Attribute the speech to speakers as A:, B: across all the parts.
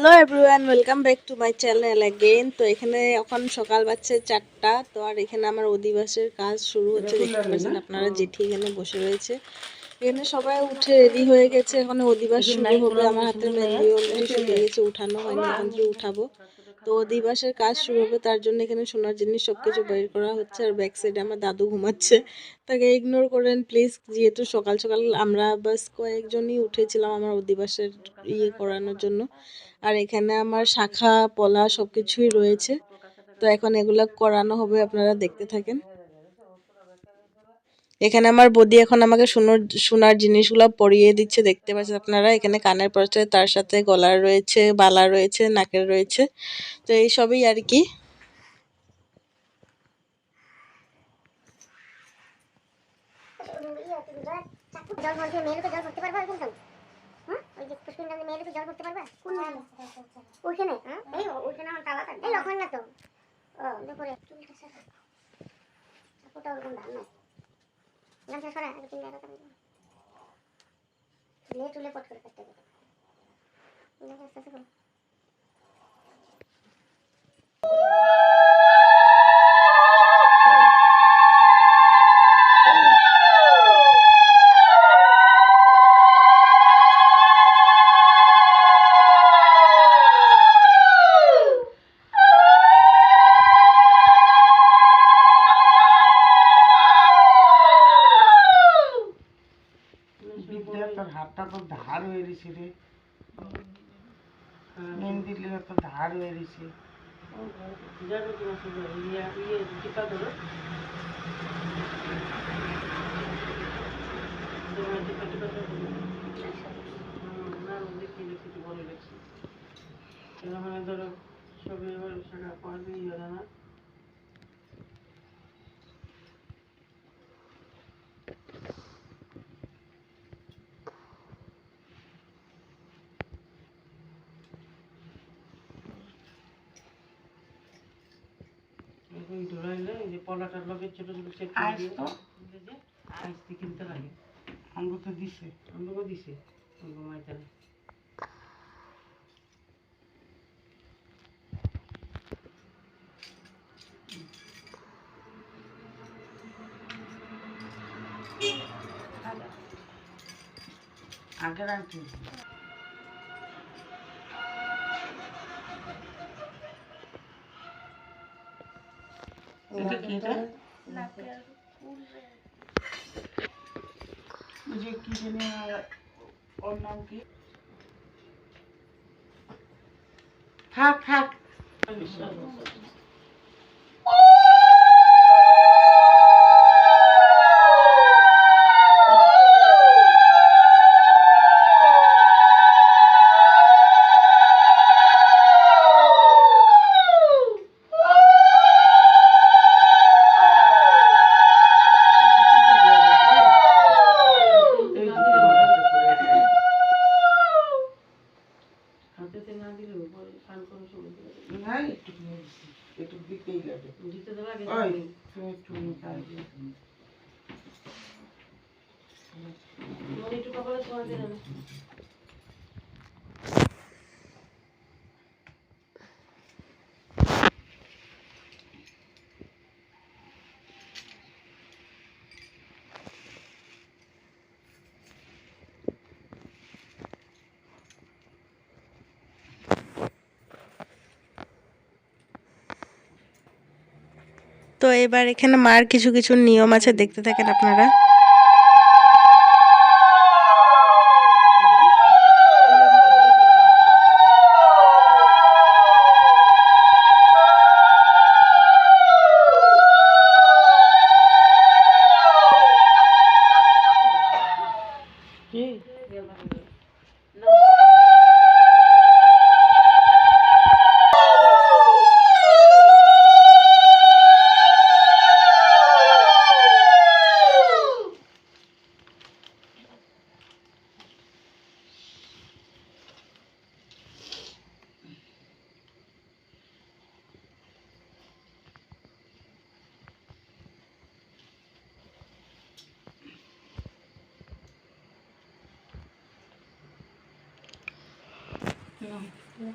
A: Hello everyone welcome back to my channel again তো এখানে এখন সকাল বাজছে চারটা তো আর এখানে আমার অধিবাসের কাজ শুরু হচ্ছে। দেখতে পাচ্ছেন আপনারা জেঠি এখানে বসে রয়েছে। এখানে সবাই উঠে রেডি হয়ে গেছে। এখন অধিবাস শুরু হবে আমার হাতে মেহেন্দি অলরেডি শুকিয়ে গেছে উঠানো হয়নি এখন উঠাবো। তো অধিবাসের কাজ শুরু হবে, তার জন্য এখানে সোনার জিনিস সব কিছু বের করা হচ্ছে আর ব্যাক সাইডে আমার দাদু ঘুমাচ্ছে। তাকে ইগনোর করেন প্লিজ যেহেতু সকাল সকাল আমরা বাস কয়েকজনই উঠেছিলাম আমার অধিবাসের ইয়ে করানোর জন্য। আর এখানে আমার শাখা, পলা সব কিছুই রয়েছে। তো এখন এগুলা করানো হবে, আপনারা দেখতে থাকেন। এখানে আমার বদি এখন আমাকে সোনার সোনার জিনিসগুলো পরিয়ে দিচ্ছে দেখতে পাচ্ছেন আপনারা। এখানে কানের পড়ছে তার সাথে গলার রয়েছে বালা রয়েছে নাকের রয়েছে। তো এই সবই আর কি।
B: ওইখানে হ্যাঁ। ওইখানে আমার তালা এই না তো ও দুপুরে চুলটা ওরকম ধান নাই গামছা সরা আগে তিন জায়গা কাটবে। লে চুলে পট করে কাটতে হবে। আস্তে আস্তে
C: ধার হয়ে গেছে রে। মেহেন্দি লিগে তো ধার হয়ে গেছে ধরো সবে এবার সেটা পড়বে ইয়ে না এই ধরাইলে এই যে পলাটার লগে ছোট ছোট এই যে কিনতে লাগে। আমগো তো দিছে। আমগো দিছে। আমগো মাইতালে আগের আন্টি এটা কি এটা ওই যে কি জানি আহ, না দিলেও পরে দিলে একটু একটু দিতেই লাগে।
D: দিতে তো লাগে
C: তুমি একটু নিকাল দিয়ে
D: মানে একটু কপালে ছোঁয়া না
A: তো এবার এখানে মার কিছু কিছু নিয়ম আছে দেখতে থাকেন আপনারা।
C: 嗯。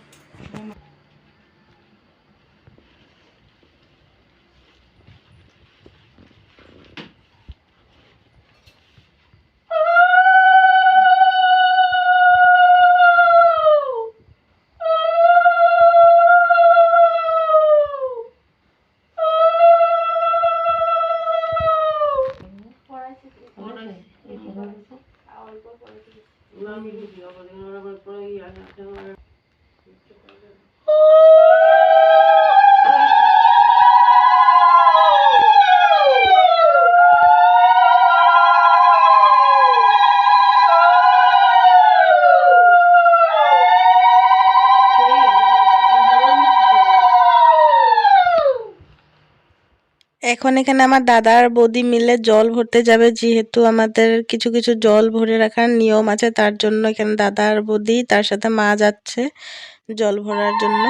A: এখন এখানে আমার দাদা আর বৌদি মিলে জল ভরতে যাবে, যেহেতু আমাদের কিছু কিছু জল ভরে রাখার নিয়ম আছে, তার জন্য এখানে দাদা আর বৌদি তার সাথে মা যাচ্ছে জল ভরার জন্য।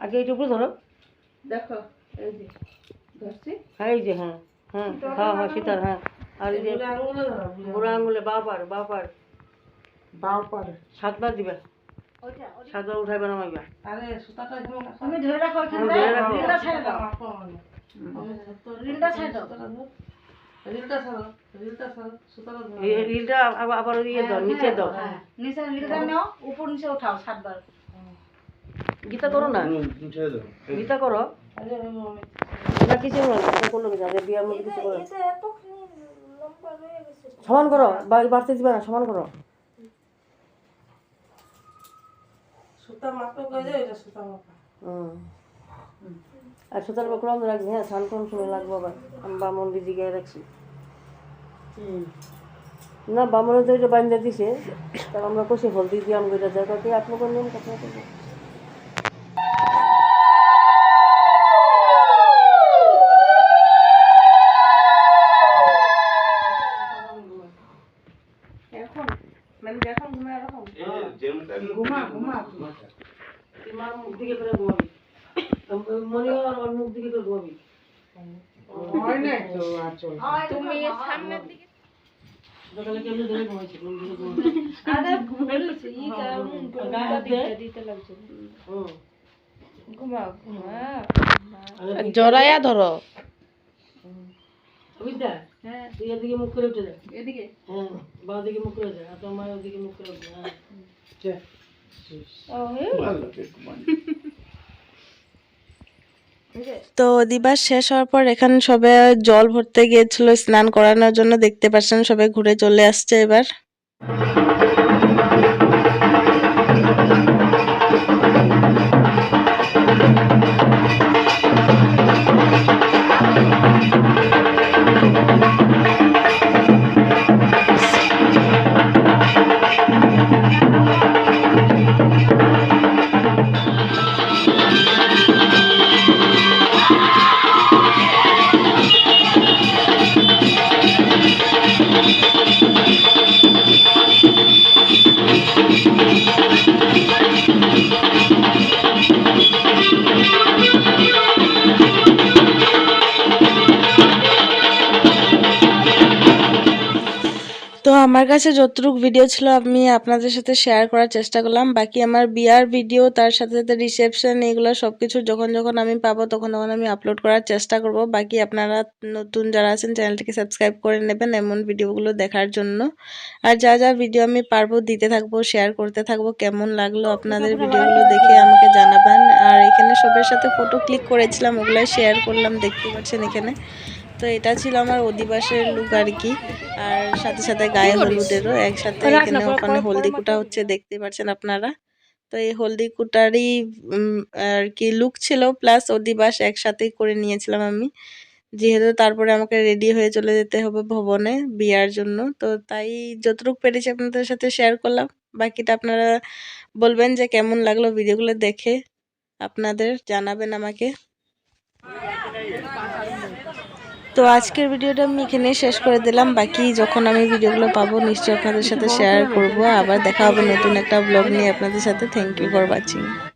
C: আগে এইটা উপরে ধরো।
D: দেখো এই যে ধরছি।
C: হ্যাঁ এই যে হ্যাঁ হ্যাঁ হ্যাঁ হ্যাঁ সীতার হ্যাঁ। আর এই যে বুড়ো আঙুলে। বাপার বাপার
D: বাউপার
C: সাতবার দিবে। সাতবার উঠাইবে নামাইবে
D: আরে সুতাটা
C: তুমি ধরে রাখো ধরে রাখো
D: রিলটা ছেড়ে দাও। রিলটা ছেড়ে দাও। রিলটা
C: আবার ইয়ে দাও নিচে দাও।
D: নিচে রিলটা নাও উপর নিচে উঠাও সাতবার।
C: গীতা করো না? গীতা করো? না কিছু না গীতা করল কি যাবে বিয়ার মধ্যে কিছু করো। সমান করো বাড়তে দিবে না সমান করো।
D: সুতা মাপা করে দাও এটা সুতা মাপা।
C: হুম। আর সুতার বকর আমরা রাখবি হ্যাঁ স্নান কোন সময় লাগবো আবার। আমি বামন দিদি গায়ে রাখছি না বামনে তো এটা বান্ধা দিছে তার আমরা কষে হলদি দিয়ে আমি এটা যায় কাকে আপনাদের নিয়ম কথা করব
D: এখন? মানে ঘুমা ঘুমা।
C: তুই মার মুখ দিকে করে ঘুমাবি। মনে হয় ওর মুখ দিকে করে ঘুমাবি
D: হয় না তুমি সামনের দিকে
C: সকালে কেমনি ধরে ঘুমাইছি? কোন দিকে ঘুমাবি
D: আরে বলেছি ই কারণ
C: গায়ে হাত
D: দিতে লাগছে।
C: হুম।
D: ঘুমা ঘুমা
A: জড়াইয়া ধরো।
C: বুঝতে
D: হ্যাঁ।
C: তুই এদিকে মুখ করে উঠে যা।
D: এদিকে?
C: হ্যাঁ বা দিকে মুখ করে যা আর তোর মায়ের ওদিকে মুখ করে উঠে হ্যাঁ।
D: ও হে
A: তো দিবার শেষ হওয়ার পর এখানে সবে জল ভরতে গিয়েছিল, স্নান করানোর জন্য দেখতে পাচ্ছেন সবে ঘুরে চলে আসছে এবার। আমার কাছে যতটুকু ভিডিও ছিল, আমি আপনাদের সাথে শেয়ার করার চেষ্টা করলাম। বাকি আমার বিয়ার ভিডিও তার সাথে সাথে রিসেপশন এগুলো সব কিছু যখন যখন আমি পাবো, তখন তখন আমি আপলোড করার চেষ্টা করব। বাকি আপনারা নতুন যারা আছেন চ্যানেলটিকে সাবস্ক্রাইব করে নেবেন এমন ভিডিওগুলো দেখার জন্য। আর যা যা ভিডিও আমি পারব, দিতে থাকব শেয়ার করতে থাকব, কেমন লাগল আপনাদের ভিডিওগুলো দেখে আমাকে জানাবেন। আর এখানে সবার সাথে ফটো ক্লিক করেছিলাম ওগুলো শেয়ার করলাম, দেখতে পাচ্ছেন এখানে। তো এটা ছিল আমার অধিবাসের লুক আর কি। আর সাথে সাথে গায়ে হলুদেরও একসাথে এখানে ওখানে হলদি কুটা হচ্ছে দেখতে পাচ্ছেন আপনারা। তো এই হলদি কুটারই আর কি লুক ছিল প্লাস অধিবাস একসাথেই করে নিয়েছিলাম আমি। যেহেতু তারপরে আমাকে রেডি হয়ে চলে যেতে হবে ভবনে বিয়ার জন্য। তো তাই যতটুকু পেরেছি আপনাদের সাথে শেয়ার করলাম। বাকিটা আপনারা বলবেন যে কেমন লাগল ভিডিওগুলো দেখে। আপনাদের জানাবেন আমাকে। তো আজকের ভিডিওটা আমি এখানে শেষ করে দিলাম। বাকি যখন আমি ভিডিওগুলো পাবো, নিশ্চয়ই আপনাদের সাথে শেয়ার করব। আবার দেখা হবে নতুন একটা ব্লগ নিয়ে আপনাদের সাথে। Thank you for watching